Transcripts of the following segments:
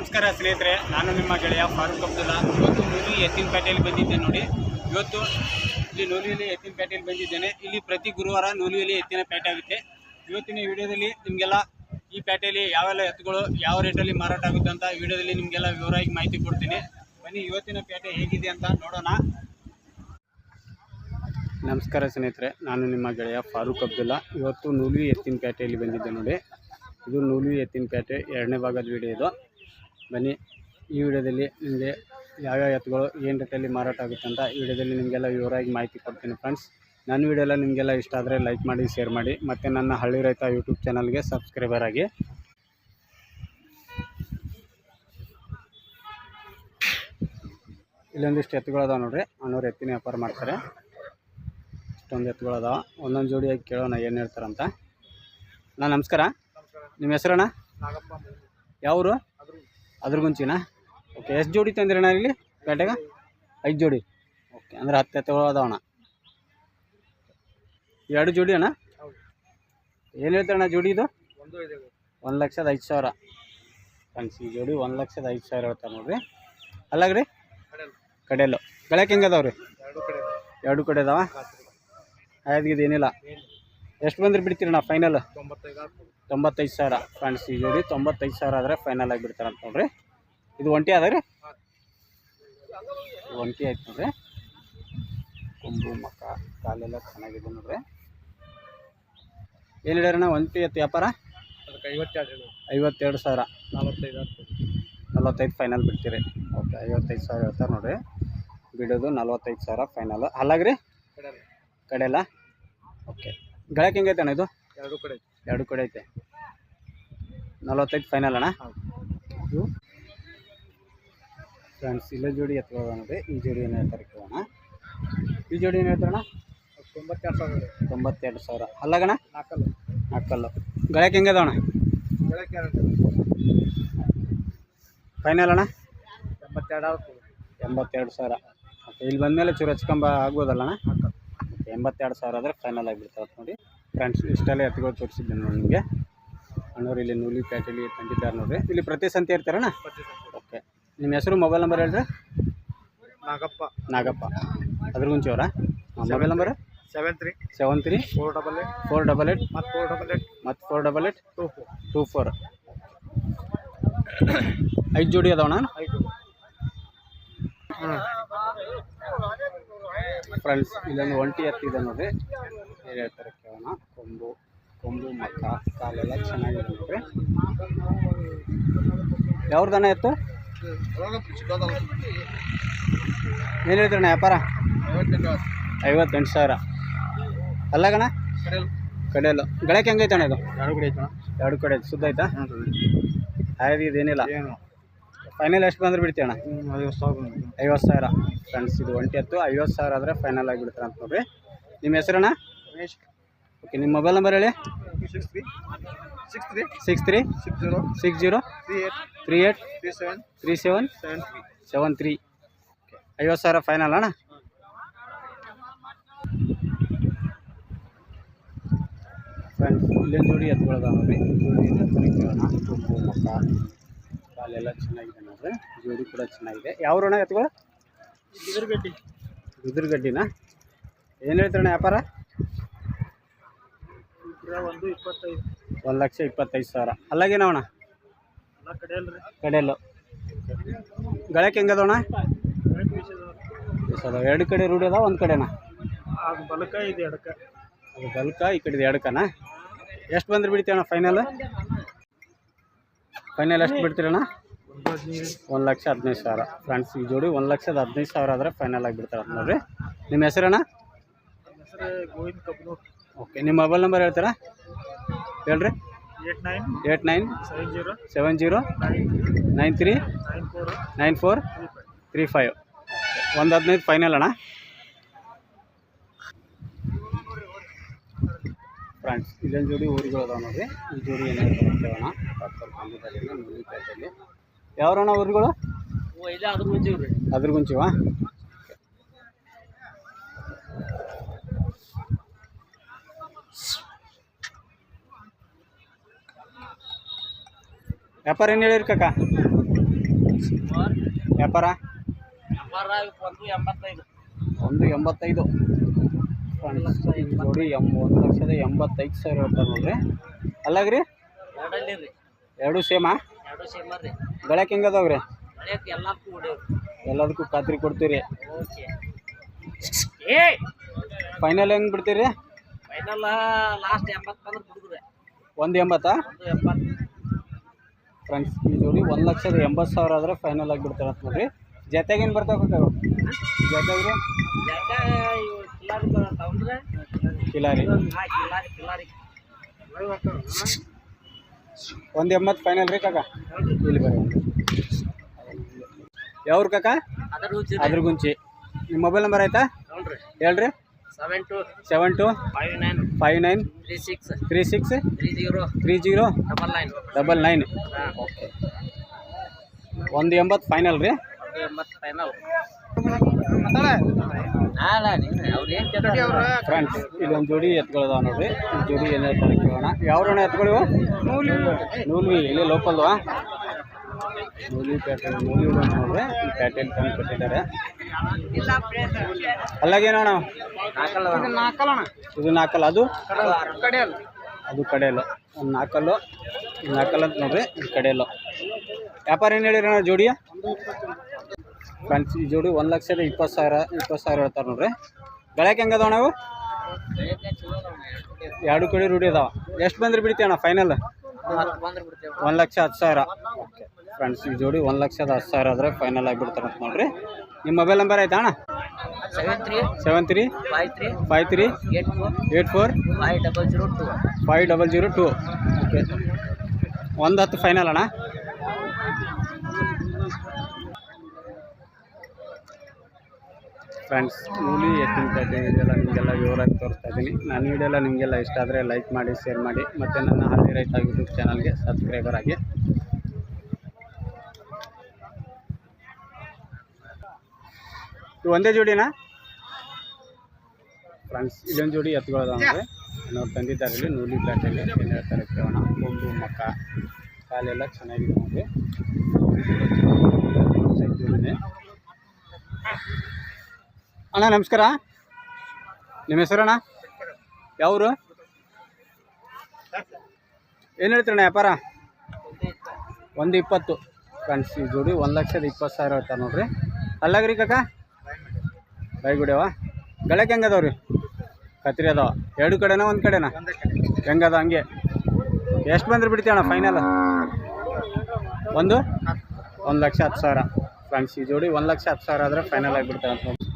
ನಮಸ್ಕಾರ ಸ್ನೇಹಿತರೆ, ನಾನು ನಿಮ್ಮ ಗೆಳೆಯ ಫಾರೂಕ್ ಅಬ್ದುಲ್ಲಾ. ಇವತ್ತು ನೂಲಿ ಎತ್ತಿನಪೇಟೆಯಲ್ಲಿ ಬಂದಿದ್ದೆ ನೋಡಿ. ಇವತ್ತು ಇಲ್ಲಿ ನೂಲಿಯಲ್ಲಿ ಎತ್ತಿನಪೇಟೆಯಲ್ಲಿ ಬಂದಿದ್ದೇನೆ. ಇಲ್ಲಿ ಪ್ರತಿ ಗುರುವಾರ ನೂಲಿಯಲ್ಲಿ ಎತ್ತಿನ ಪೇಟೆ ಆಗುತ್ತೆ. ಇವತ್ತಿನ ವಿಡಿಯೋದಲ್ಲಿ ನಿಮಗೆಲ್ಲ ಈ ಪೇಟೆಯಲ್ಲಿ ಯಾವೆಲ್ಲ ಎತ್ತುಗಳು, ಯಾವ ರೇಟಲ್ಲಿ ಮಾರಾಟ ಆಗುತ್ತೆ ಅಂತ ವಿಡಿಯೋದಲ್ಲಿ ನಿಮಗೆಲ್ಲ ವಿವರವಾಗಿ ಮಾಹಿತಿ ಕೊಡ್ತೀನಿ. ಬನ್ನಿ, ಇವತ್ತಿನ ಪೇಟೆ ಹೇಗಿದೆ ಅಂತ ನೋಡೋಣ. ನಮಸ್ಕಾರ ಸ್ನೇಹಿತರೆ, ನಾನು ನಿಮ್ಮ ಗೆಳೆಯ ಫಾರೂಕ್ ಅಬ್ದುಲ್ಲಾ. ಇವತ್ತು ನೂಲಿ ಎತ್ತಿನ ಪೇಟೆಯಲ್ಲಿ ಬಂದಿದ್ದೆ ನೋಡಿ. ಇದು ನೂಲಿ ಎತ್ತಿನ ಪೇಟೆ ಎರಡನೇ ಭಾಗದ ವಿಡಿಯೋ ಇದು. ಬನ್ನಿ. ಈ ವಿಡಿಯೋದಲ್ಲಿ ನಿಮಗೆ ಯಾವ್ಯಾವ ಎತ್ತುಗಳು ಏನು ರೀತಿಯಲ್ಲಿ ಮಾರಾಟ ಆಗುತ್ತೆ ಅಂತ ಈ ವಿಡಿಯೋದಲ್ಲಿ ನಿಮಗೆಲ್ಲ ವಿವರವಾಗಿ ಮಾಹಿತಿ ಕೊಡ್ತೀನಿ ಫ್ರೆಂಡ್ಸ್ ನನ್ನ ವಿಡಿಯೋ ಎಲ್ಲ ನಿಮಗೆಲ್ಲ ಇಷ್ಟ ಆದರೆ ಲೈಕ್ ಮಾಡಿ ಶೇರ್ ಮಾಡಿ ಮತ್ತು ನನ್ನ ಹಳ್ಳಿ ರೈತ ಯೂಟ್ಯೂಬ್ ಚಾನಲ್ಗೆ ಸಬ್ಸ್ಕ್ರೈಬರ್ ಆಗಿ. ಇಲ್ಲೊಂದಿಷ್ಟು ಎತ್ತುಗಳದಾವ ನೋಡ್ರಿ. ಅಣ್ಣವ್ರು ಎತ್ತಿನ ವ್ಯಾಪಾರ ಮಾಡ್ತಾರೆ. ಇಷ್ಟೊಂದು ಎತ್ತುಗಳದಾವ ಒಂದೊಂದು ಜೋಡಿಯಾಗಿ ಕೇಳೋಣ ಏನು ಹೇಳ್ತಾರಂತ. ಅಣ್ಣ ನಮಸ್ಕಾರ. ನಿಮ್ಮ ಹೆಸರಣ್ಣ? ಯಾವರು? ಅದ್ರ ಮುಂಚಿನ ಓಕೆ ಎಷ್ಟು ಜೋಡಿ ತಂದಿರಣ್ಣ ಇಲ್ಲಿ ಪೇಟೆಗೆ ಐದು ಜೋಡಿ. ಓಕೆ ಅಂದ್ರೆ ಹತ್ತು ಎತ್ತುಗಳು ಅದಾವಣ್ಣ. ಎರಡು ಜೋಡಿ ಅಣ್ಣ? ಏನು ಹೇಳ್ತಾರಣ್ಣ ಜೋಡಿ ಇದು? ಒಂದು ಲಕ್ಷದ ಐದು ಸಾವಿರ. ಫ್ರೆಂಡ್ಸ್ ಈ ಜೋಡಿ ಒಂದು ಲಕ್ಷದ ಐದು ಸಾವಿರ ಹೇಳ್ತಾರೆ ನೋಡ್ರಿ. ಅಲ್ಲಾಗ್ರಿ? ಕಡೆ ಕಡೆಯಲ್ಲು. ಗಳಕ್ಕೆ ಹೆಂಗೆ ಅದಾವ ರೀ ಎರಡು ಕಡೆ ಅದಾವ? ಆಯ್ತು ಏನಿಲ್ಲ. ಏನು ಎಷ್ಟು ಬಂದ್ರೆ ಬಿಡ್ತೀರಣ್ಣ ಫೈನಲ್ ತೊಂಬತ್ತೈದು ಸಾವಿರ ಫ್ರೆಂಡ್ಸ್ ಈ ಜೋಡಿ. ತೊಂಬತ್ತೈದು ಸಾವಿರ ಆದರೆ ಫೈನಲ್ ಆಗಿ ಬಿಡ್ತಾರೆ ಅಂತ ನೋಡ್ರಿ. ಇದು ಒಂಟಿ ಅದ ರೀ? ಒಂಟಿ ಆಯ್ತು ನೋಡ್ರಿ. ಕೊಂಬು ಮಕ್ಕ ಕಾಲೆಲ್ಲ ಚೆನ್ನಾಗಿದೆ ನೋಡ್ರಿ. ಏನು ಹೇಳ್ಯಾರಣ್ಣ ಒಂಟಿ ಎತ್ತು ವ್ಯಾಪಾರ? ಅದಕ್ಕೆ ಐವತ್ತೆರಡು ಐವತ್ತೆರಡು ಸಾವಿರ. ನಲವತ್ತೈದು ನಲ್ವತ್ತೈದು ಫೈನಲ್ ಬಿಡ್ತೀರಿ. ಓಕೆ ಐವತ್ತೈದು ಸಾವಿರ ಹೇಳ್ತಾರೆ ನೋಡ್ರಿ. ಬಿಡೋದು ನಲ್ವತ್ತೈದು ಸಾವಿರ ಫೈನಲ್ ಅಲ್ಲಾಗ್ರಿ? ಕಡೆಯಲ್ಲ ಓಕೆ. ಗಳಕ್ಕೆ ಹೆಂಗೈತೆ ಅಣ್ಣ ಇದು? ಎರಡು ಕಡೆ. ಎರಡು ಕಡೆ ಐತೆ. ನಲವತ್ತೈದು ಫೈನಲ್ ಅಣ್ಣ. ಇದು? ಫ್ರೆಂಡ್ಸ್ ಇಲ್ಲ ಜೋಡಿ ಎತ್ಕೊಳ್ಳೋಣ ಈ ಜೋಡಿ ಏನು ಹೇಳ್ತಾರೆ ಕೇಳೋಣ. ಈ ಜೋಡಿ ಏನು ಹೇಳ್ತಾರಣ್ಣ ತೊಂಬತ್ತೆರಡು ಸಾವಿರ. ತೊಂಬತ್ತೆರಡು ಸಾವಿರ. ಅಲ್ಲಗಣ ಅಣ್ಣ ನಾಲ್ಕಲ್ಲು. ಗಳಕ್ಕೆ ಹೆಂಗದವಣ ಫೈನಲ್ ಅಣ್ಣ? ಎಂಬತ್ತೆರಡು ಎಂಬತ್ತೆರಡು ಸಾವಿರ. ಇಲ್ಲಿ ಬಂದಮೇಲೆ ಚೂರು ಹಚ್ಕೊಂಬ ಆಗ್ಬೋದಲ್ಲ ಅಣ್ಣ? ಹಾಕಲ್ಲ ಓಕೆ ಎಂಬತ್ತೆರಡು ಸಾವಿರ ಆದರೆ ಫೈನಲ್ ಆಗಿಬಿಡ್ತಾವೆ ನೋಡಿ. ಫ್ರೆಂಡ್ಸ್ ಇಷ್ಟೆಲ್ಲ ಎತ್ತುಗಳು ತೋರಿಸಿದ್ದೀನಿ ನೋಡಿ ನಿಮಗೆ. ಅಣ್ಣವ್ರು ಇಲ್ಲಿ ನೂಲಿ ಪ್ಯಾಟಲಿ ತಂದಿದ್ದಾರೆ ನೋಡ್ರಿ. ಇಲ್ಲಿ ಪ್ರತಿ ಸಂತೆ ಇರ್ತಾರಣ್ಣ ಓಕೆ ನಿಮ್ಮ ಹೆಸರು ಮೊಬೈಲ್ ನಂಬರ್ ಹೇಳ್ರಿ. ನಾಗಪ್ಪ. ನಾಗಪ್ಪ. ಅದ್ರ ಗುಂಚಿ ಅವರ mobile number seven three seven three four double eight four double eight ಮತ್ತು ಫೋರ್ ಡಬಲ್ ಏಟ್ ಮತ್ತು four double eight two four two four ಐದು ಜೋಡಿ ಅದಾವಣ್ಣ? ಐದು ಹಾಂ ಫ್ರೆಂಡ್ಸ್ ಇಲ್ಲೊಂದು ಒಂಟಿ ಎತ್ತಿದೆ ನೋಡ್ರಿ ಬೇರೆ ಹೇಳ್ತಾರೆ ಕೇಳೋಣ. ಕೊಂಬು ಕೊಂಬು ಮಕ್ಕ ಕಾಲೆಲ್ಲ ಚೆನ್ನಾಗಿದೆ ನೋಡ್ರಿ. ಯಾವ್ದಣ್ಣ ಎತ್ತು ಏನು ಹೇಳ್ತೀರಣ್ಣ ವ್ಯಾಪಾರ? ಐವತ್ತೆಂಟು ಸಾವಿರ. ಅಲ್ಲ ಗಣ ಕಡೆಯಲ್ಲ ಗಳಕ್ಕೆ ಹೆಂಗೈತಣ್ಣ ಇದು? ಎರಡು ಕಡೆ ಐತಣ್ಣ. ಎರಡು ಕಡೆ ಸುದ್ದ ಆಯ್ತಾ ಆಯ್ತು ಇದೇನಿಲ್ಲ. ಏನು? ಫೈನಲ್ ಎಷ್ಟು ಬಂದ್ರೆ ಬಿಡ್ತೀಯಣ್ಣ ಅಣ್ಣ? ಐವತ್ತು ಸಾವಿರ ಐವತ್ತು ಸಾವಿರ. ಫ್ರೆಂಡ್ಸ್ ಇದು ಒಂಟಿ ಹತ್ತು ಐವತ್ತು ಸಾವಿರ ಆದರೆ ಫೈನಲ್ ಆಗಿಬಿಡ್ತಾರೆ ಅಂತ ನೋಡ್ರಿ. ನಿಮ್ಮ ಹೆಸರಣ್ಣ ರಮೇಶ್. ಓಕೆ ನಿಮ್ಮ ಮೊಬೈಲ್ ನಂಬರ್ ಹೇಳಿ. Six three six three six three six zero six zero three eight three eight three seven three seven seven three seven three ಐವತ್ತು ಸಾವಿರ ಫೈನಲ್ ಅಣ್ಣ? ಫ್ರೆಂಡ್ಸ್ ಇಲ್ಲೊಂದು ಜೋಡಿ ಎತ್ಕೊಳ್ಳೋದ ನೋಡ್ರಿ? ಜೋಡಿ ತುಂಬು ಮಕ್ಕ ಕಾಲೆಲ್ಲ ಚೆನ್ನಾಗಿದೆ ನೋಡ್ರಿ. ಜೋಡಿ ಕೂಡ ಚೆನ್ನಾಗಿದೆ. ಯಾವ ಋಣ ಎತ್ಗಳು ಬಿದಿರುಗಡ್ಡಿ. ಬಿದಿರುಗಡ್ಡಿನ? ಏನು ಹೇಳ್ತಾರಣ ವ್ಯಾಪಾರ? ಒಂದು ಇಪ್ಪತ್ತೈದು. ಒಂದು ಲಕ್ಷ ಇಪ್ಪತ್ತೈದು ಸಾವಿರ. ಅಲ್ಲಾಗೇನವಣ ಕಡೆಯಲ್ಲು ಗಳಕ್ಕೆ ಹೆಂಗದವಣ ಅದಾವ ಎರಡು ಕಡೆ ರೂಢಿ ಅದ ಒಂದು ಕಡೆನ? ಅದು ಬಲಕ ಇದು ಎಡಕ. ಅದು ಬಲ್ಕ ಈ ಕಡೆದು ಎಡಕನ? ಎಷ್ಟು ಬಂದ್ರೆ ಬಿಡ್ತೀವಣ್ಣ ಫೈನಲ್ ಫೈನಲ್ ಎಷ್ಟು ಬಿಡ್ತೀರಣ್ಣ? ಒಂದು ಲಕ್ಷ ಹದಿನೈದು ಸಾವಿರ. ಫ್ರೆಂಡ್ಸ್ ಈ ಜೋಡಿ ಒಂದು ಲಕ್ಷದ ಹದಿನೈದು ಸಾವಿರ ಆದರೆ ಫೈನಲ್ ಆಗಿ ಬಿಡ್ತಾರೆ ನೋಡ್ರಿ. ನಿಮ್ಮ ಹೆಸರಣ್ಣ? ಓಕೆ ನಿಮ್ಮ ಮೊಬೈಲ್ ನಂಬರ್ ಹೇಳ್ತೀರಾ? ಹೇಳ್ರಿ. Eight nine. Eight nine. Seven zero. Seven zero. Nine three. Nine four. Three five. ಒಂದು ಹದಿನೈದು ಫೈನಲ್ ಅಣ್ಣ. ಫ್ರೆಂಡ್ಸ್ ಇಲ್ಲೊಂದು ಜೋಡಿ ಊರುಗಳು ಅದಾವ ನೋಡ್ರಿ. ಈ ಜೋಡಿ ಏನು ಹೇಳ್ತಾರೆ ಕೇಳೋಣ ಯಾವ್ರಣ್ಣ ಊರುಗಳು? ಅದ್ರ ಗುಂಚಿವ ರೀ ಅದ್ರ ಗುಂಚಿವಾ ವ್ಯಾಪಾರ ಏನು ಹೇಳಿರಿ ಕಾಕ? ಫ್ರೆಂಡ್ಸ್ ಒಂದು ವ್ಯಾಪಾರ ಒಂದು ಎಂಬತ್ತೈದು. ಜೋಡಿ ಎಂ ಒಂದು ಲಕ್ಷದ ಎಂಬತ್ತೈದು ಸಾವಿರ ಹೇಳ್ತಾರೆ ನೋಡ್ರಿ. ಅಲ್ಲಾಗ್ರಿ? ರೀ. ಎರಡು ಸೇಮಾ? ಬೆಳಕ್ಕೆ ಹೆಂಗೆ ಅದಾವ್ರಿ? ರೀ ಎಲ್ಲದಕ್ಕೂ ಖಾತ್ರಿ ಕೊಡ್ತೀರಿ. ಫೈನಲ್ ಹೆಂಗೆ ಬಿಡ್ತೀರಿ? ಒಂದು ಎಂಬತ್ತಾ? ಫ್ರೆಂಡ್ಸ್ ಈ ಜೋಡಿ ಒಂದು ಲಕ್ಷದ ಎಂಬತ್ತು ಸಾವಿರ ಆದರೆ ಫೈನಲ್ ಆಗಿ ಬಿಡ್ತಾರೆ ಅಂತ ನೋಡ್ರಿ ಜೊತೆಗೇನು ಬರ್ತಾವೆ ಇವು ಕಿಲಾರಿ. ಒಂದು ಎಂಬತ್ತು ಫೈನಲ್ ರೀ ಕಾಕ? ಇಲ್ಲಿ ಬರ್ರಿ ಯಾವ್ರು ಕಾಕ? ಅದ್ರ ಗುಂಚಿ ನಿಮ್ಮ ಮೊಬೈಲ್ ನಂಬರ್ ಆಯ್ತಾ? ಹೇಳ್ರಿ. Seven two seven two five nine five nine three six three six three zero three zero double nine double nine okay ಒಂದು ಎಂಬತ್ತು ಫೈನಲ್ ರೀ? ಎಂಬತ್ತು ಫೈನಲ್ ಫ್ರೆಂಡ್ಸ್ ಇಲ್ಲೊಂದು ಜೋಡಿ ಎತ್ಕೊಳ್ಳೋದ ನೋಡ್ರಿ ಜೋಡಿ ಏನೋಣ ಹೇಳ್ತಾರೆ ಕೇಳೋಣ ಯಾವ ಅಣ್ಣ ಎತ್ಕೊಳ್ಳಿವು ನೂಲ್ವಿ ಇಲ್ಲಿ ಲೋಕಲ್ವಾ ನೂಲಿ ಪೇಟೆ ನೂಲಿ ನೋಡ್ರಿ ಪೇಟೆಯಲ್ಲಿ ತಂದು ಕೊಟ್ಟಿದ್ದಾರೆ ಅಲ್ಲಾಗೇನೋಣ ಇದು ನಾಲ್ಕಲ್ಲ ಅದು ಅದು ಕಡೆಯಲ್ಲ ಒಂದು ನಾಲ್ಕಲ್ಲು ನಾಲ್ಕಲ್ಲ ಅಂತ ನೋಡ್ರಿ ಕಡೆಯಲ್ಲ ವ್ಯಾಪಾರ ಏನು ಹೇಳಿರೋಣ ಜೋಡಿಯ ಫ್ರೆಂಡ್ಸ್ ಈ ಜೋಡಿ ಒಂದು ಲಕ್ಷದ ಇಪ್ಪತ್ತು ಸಾವಿರ ಇಪ್ಪತ್ತು ಸಾವಿರ ಹೇಳ್ತಾರೆ ನೋಡ್ರಿ. ಬೆಳಕ್ಕೆ ಹೆಂಗೆ ಅದಾವ ನಾವು? ಎರಡು ಕಡೆ ರೂಢಿ ಅದಾವ. ಎಷ್ಟು ಬಂದ್ರೆ ಬಿಡ್ತೀವಿ ಅಣ್ಣ ಫೈನಲ್ ಒಂದು ಲಕ್ಷ ಹತ್ತು ಸಾವಿರ. ಓಕೆ ಫ್ರೆಂಡ್ಸ್ ಈ ಜೋಡಿ ಒಂದು ಲಕ್ಷದ ಹತ್ತು ಸಾವಿರ ಆದರೆ ಫೈನಲ್ ಆಗಿಬಿಡ್ತಾರೆ ಅಂತ ನೋಡ್ರಿ. ನಿಮ್ಮ ಮೊಬೈಲ್ ನಂಬರ್ ಆಯ್ತಾ ಅಣ್ಣ? Seven three seven three five three five three eight four eight four five double zero two five double zero two okay ಒಂದು ಹತ್ತು ಫೈನಲ್ ಅಣ್ಣ. ಫ್ರೆಂಡ್ಸ್ ನೂಲಿ ಎತ್ತಿನ ಇದೆಲ್ಲ ನಿಮಗೆಲ್ಲ ವಿವರಾಗಿ ತೋರಿಸ್ತಾ ಇದ್ದೀನಿ. ನಾನು ವಿಡಿಯೋ ಎಲ್ಲ ನಿಮಗೆಲ್ಲ ಇಷ್ಟ ಆದರೆ ಲೈಕ್ ಮಾಡಿ, ಶೇರ್ ಮಾಡಿ, ಮತ್ತು ನನ್ನ ಹಳ್ಳಿ ರೈತ ಯೂಟ್ಯೂಬ್ ಚಾನಲ್ಗೆ ಸಬ್ಸ್ಕ್ರೈಬರ್ ಆಗಿ. ಒಂದೇ ಜೋಡಿನಾ? ಫ್ರೆಂಡ್ಸ್, ಇದೊಂದು ಜೋಡಿ ಎತ್ಕೊಳ್ಳೋದು ಅಂದರೆ ನಾವು ತಂದಿದ್ದಾರೆ ಇಲ್ಲಿ ನೂಲಿ ಪ್ಲಾಟಲ್ಲಿ ಏನು ಹೇಳ್ತಾರೆ ಕೇಳೋಣ. ಕೊಂಬು, ಮಕ್ಕ, ಕಾಲೆಲ್ಲ ಚೆನ್ನಾಗಿದೆ ಜೋಡಿನೇ. ಅಣ್ಣ, ನಮಸ್ಕಾರ. ನಿಮ್ಮ ಹೆಸರಣ್ಣ? ಯಾವರು? ಏನು ಹೇಳ್ತೀರಣ್ಣ ವ್ಯಾಪಾರ? ಒಂದು ಇಪ್ಪತ್ತು. ಫ್ರೆಂಡ್ಸ್, ಈ ಜೋಡಿ ಒಂದು ಲಕ್ಷದ ಇಪ್ಪತ್ತು ಸಾವಿರ ಹೇಳ್ತಾರೆ ನೋಡ್ರಿ. ಅಲ್ಲಾಗ್ರಿ ಕಾಕ? ಬೈಗುಡ್ಯವ ಗಳಕ್ಕೆ ಹೆಂಗೆ ಅದಾವ್ರಿ? ಕತ್ರಿ ಅದಾವ. ಎರಡು ಕಡೆನಾ ಒಂದು ಕಡೆನಾ? ಹೆಂಗದ ಹಂಗೆ? ಎಷ್ಟು ಬಂದ್ರೆ ಬಿಡ್ತೀವಣ್ಣ ಫೈನಲ್ ಒಂದು? ಒಂದು ಲಕ್ಷ ಹತ್ತು ಸಾವಿರ. ಫ್ರೆಂಡ್ಸ್, ಈ ಜೋಡಿ ಒಂದು ಲಕ್ಷ ಹತ್ತು ಸಾವಿರ ಆದರೆ ಫೈನಲ್ ಆಗಿಬಿಡ್ತಾರೆ ಅಂತ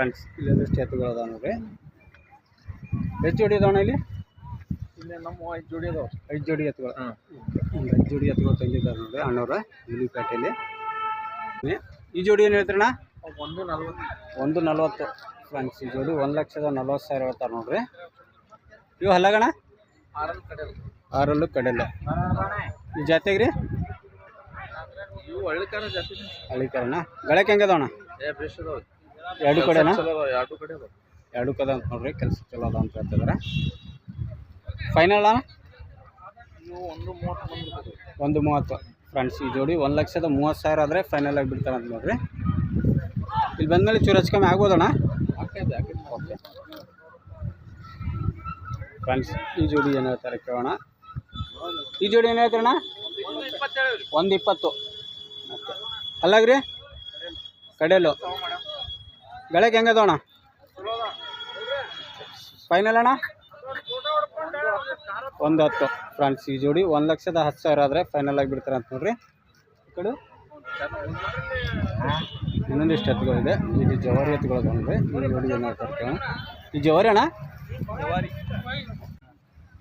ಫ್ರೆಂಡ್ಸ್ ಇಲ್ಲೊಂದಿಷ್ಟು ಎತ್ತುಗಳು ಅದಾವ ನೋಡ್ರಿ. ಎಷ್ಟು ಜೋಡಿ ಅದಾವಣ ಇಲ್ಲಿ? ಇಲ್ಲಿ ನಮ್ಮ ಐದು ಜೋಡಿ ಅದಾವ ಐದು ಜೋಡಿ ಎತ್ತುಗಳು. ಒಂದು ಐದು ಜೋಡಿ ಎತ್ತುಗಳು ತಂದಿದ್ದಾರೆ ನೋಡ್ರಿ ಅಣ್ಣವ್ರ ಪೇಟೆಯಲ್ಲಿ ಈ ಜೋಡಿ ಏನು ಹೇಳ್ತೀರಣ್ಣ? ಒಂದು ನಲ್ವತ್ತು. ಒಂದು ನಲ್ವತ್ತು. ಫ್ರೆಂಡ್ಸ್ ಈ ಜೋಡಿ ಒಂದು ಲಕ್ಷದ ನಲ್ವತ್ತು ಸಾವಿರ ಹೇಳ್ತಾರೆ ನೋಡ್ರಿ. ಇವು ಹಲ್ಲಗಣ ಆರಲ್ಲೂ ಕಡೆ ಆರಲ್ಲು ಕಡೆಲ್ಲ ಈ ಜಾತಿಗೆ ರೀ ಹಳ್ಳಿಕರಣ ಗಳಕ್ಕೆ ಹೆಂಗೆ ಅದಾವಣ್ಣ ಎರಡು ಕಡೆನಾ? ಎರಡು ಕಡೆ ಎರಡು ಕದ ಅಂತ ನೋಡ್ರಿ ಕೆಲಸ ಚಲೋ ಅದ ಅಂತ ಹೇಳ್ತಿದಾರೆ. ಫೈನಲ್ ಅಣ್ಣ? ಒಂದು ಮೂವತ್ತು ಒಂದು ಫ್ರೆಂಡ್ಸ್ ಈ ಜೋಡಿ ಒಂದು ಲಕ್ಷದ ಮೂವತ್ತು ಸಾವಿರ ಆದರೆ ಫೈನಲ್ ಆಗಿ ಬಿಡ್ತಾರೆ ಅಂತ ನೋಡ್ರಿ. ಇಲ್ಲಿ ಬಂದಮೇಲೆ ಚೂರು ಹೆಚ್ಚು ಕಮ್ಮಿ ಆಗ್ಬೋದಣ್ಣ? ಓಕೆ ಫ್ರೆಂಡ್ಸ್ ಈ ಜೋಡಿ ಏನು ಹೇಳ್ತಾರೆ ಕೇಳೋಣ. ಈ ಜೋಡಿ ಏನು ಹೇಳ್ತಾರಣ್ಣ? ಒಂದು ಇಪ್ಪತ್ತು ಅಲ್ಲಾಗ್ರಿ? ಕಡೆಯಲ್ಲು. ಗಳಕ್ಕೆ ಹೆಂಗೆ ಅಣ್ಣ? ಫೈನಲ್ ಅಣ್ಣ? ಒಂದು ಹತ್ತು. ಫ್ರೆಂಡ್ಸ್ ಈ ಜೋಡಿ ಒಂದು ಲಕ್ಷದ ಹತ್ತು ಸಾವಿರ ಆದರೆ ಫೈನಲ್ ಆಗಿ ಬಿಡ್ತಾರೆ ಅಂತ ನೋಡ್ರಿ. ಈ ಕಡೆ ಇನ್ನೊಂದಿಷ್ಟು ಎತ್ತುಗಳಿದೆ. ಇದು ಜವಾರಿ ಎತ್ತುಗಳು ಬಂದ್ರೆ ಈ ಜೋಡಿ ಏನು ಈ ಜವಾರಿ ಅಣ್ಣ?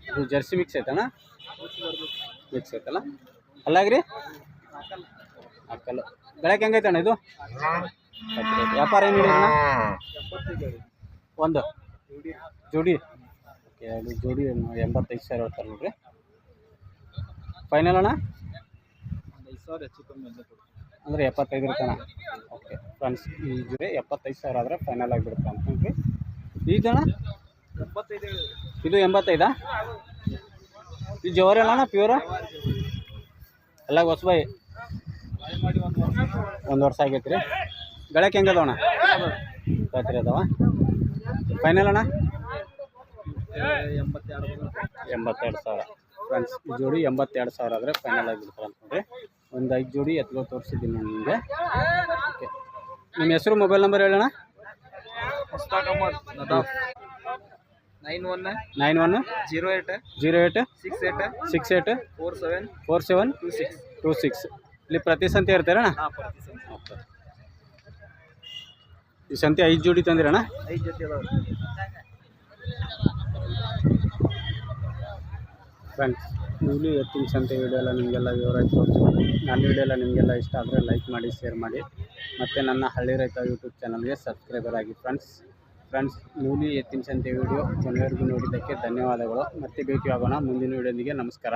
ಇದು ಜರ್ಸಿ ಮಿಕ್ಸ್ ಐತಣ್ಣ ಮಿಕ್ಸ್ ಐತಲ್ಲ ಅಲ್ಲಾಗ್ರಿ? ಹಾಕಲ್ಲ. ಬೆಳಗ್ಗೆ ಹೆಂಗೈತಣ್ಣ ಇದು? ವ್ಯಾಪಾರ ಏನು ಹೇಳಿದ್ರಣ್ಣ ಒಂದು. ಜೋಡಿ. ಓಕೆ ಅದು ಜೋಡಿ ಎಂಬತ್ತೈದು ಸಾವಿರ ಹೇಳ್ತಾರೆ ನೋಡ್ರಿ. ಫೈನಲ್ ಅಣ್ಣ? ಅಂದ್ರೆ ಎಪ್ಪತ್ತೈದು ಇರ್ತಾನ ಓಕೆ ಫ್ರೆಂಡ್ಸ್ ಈ ಜೋಡಿ ಎಪ್ಪತ್ತೈದು ಸಾವಿರ ಆದರೆ ಫೈನಲ್ ಆಗಿಬಿಡುತ್ತೆ ಅಂತ ಈ ಜನ ಇದು ಎಂಬತ್ತೈದಾ? ಇದು ಜವರಿ ಅಣ್ಣ ಪ್ಯೂರ ಎಲ್ಲ ಹೊಸಬಾಯಿ ಒಂದು ವರ್ಷ. ಆಗೈತೆ ರೀ ಗಳಕ್ಕೆ ಹೆಂಗೆ ಅದಾವಣ್ಣ? ಜಾತ್ರೆ ಅದಾವ? ಫೈನಲ್ ಅಣ್ಣ? ಎಂಬತ್ತೆರಡು ಸಾವಿರ. ಫ್ರೆಂಡ್ಸ್ ಜೋಡಿ ಎಂಬತ್ತೆರಡು ಸಾವಿರ ಆದರೆ ಫೈನಲ್ ಆಗಿಬಿಡ್ತಾರೆ ಅಂತ ನೋಡ್ರಿ ಒಂದು ಐದು ಜೋಡಿ ಎತ್ಗೋ ತೋರಿಸಿದ್ದೀನಿ ನಾನು ನಿಮಗೆ. ಓಕೆ ನಿಮ್ಮ ಹೆಸರು ಮೊಬೈಲ್ ನಂಬರ್ ಹೇಳೋಣ nine one nine one zero eight zero eight six eight six eight four seven four seven two six two six ಇಲ್ಲಿ ಪ್ರತಿ ಸಂತೆ ಇರ್ತೀರಣ್ಣ? ಓಕೆ ಈ ಸಂತೆ ಐದು ಜೋಡಿ ತಂದಿರಣ್ಣ? ಐದು ಜೊತೆ ಫ್ರೆಂಡ್ಸ್ ಮೂಲಿ ಎತ್ತಿನ ಸಂತೆ ವಿಡಿಯೋ ಎಲ್ಲ ನಿಮಗೆಲ್ಲ ವಿವರ ತೋರಿಸ್ತೀನಿ ನನ್ನ ವಿಡಿಯೋ ಎಲ್ಲ ನಿಮಗೆಲ್ಲ ಇಷ್ಟ ಆದರೆ ಲೈಕ್ ಮಾಡಿ ಶೇರ್ ಮಾಡಿ. ಮತ್ತು ನನ್ನ ಹಳ್ಳಿ ರೈತ ಯೂಟ್ಯೂಬ್ ಚಾನಲ್ಗೆ ಸಬ್ಸ್ಕ್ರೈಬರ್ ಆಗಿ. ಫ್ರೆಂಡ್ಸ್ ಫ್ರೆಂಡ್ಸ್ ನೂಲಿ ಎತ್ತಿನ ಸಂತೆ ವಿಡಿಯೋ ಕೊನೆವರೆಗೂ ನೋಡಿದ್ದಕ್ಕೆ ಧನ್ಯವಾದಗಳು. ಮತ್ತೆ ಭೇಟಿಯಾಗೋಣ ಆಗೋಣ ಮುಂದಿನ ವಿಡಿಯೋದಿಗೆ. ನಮಸ್ಕಾರ.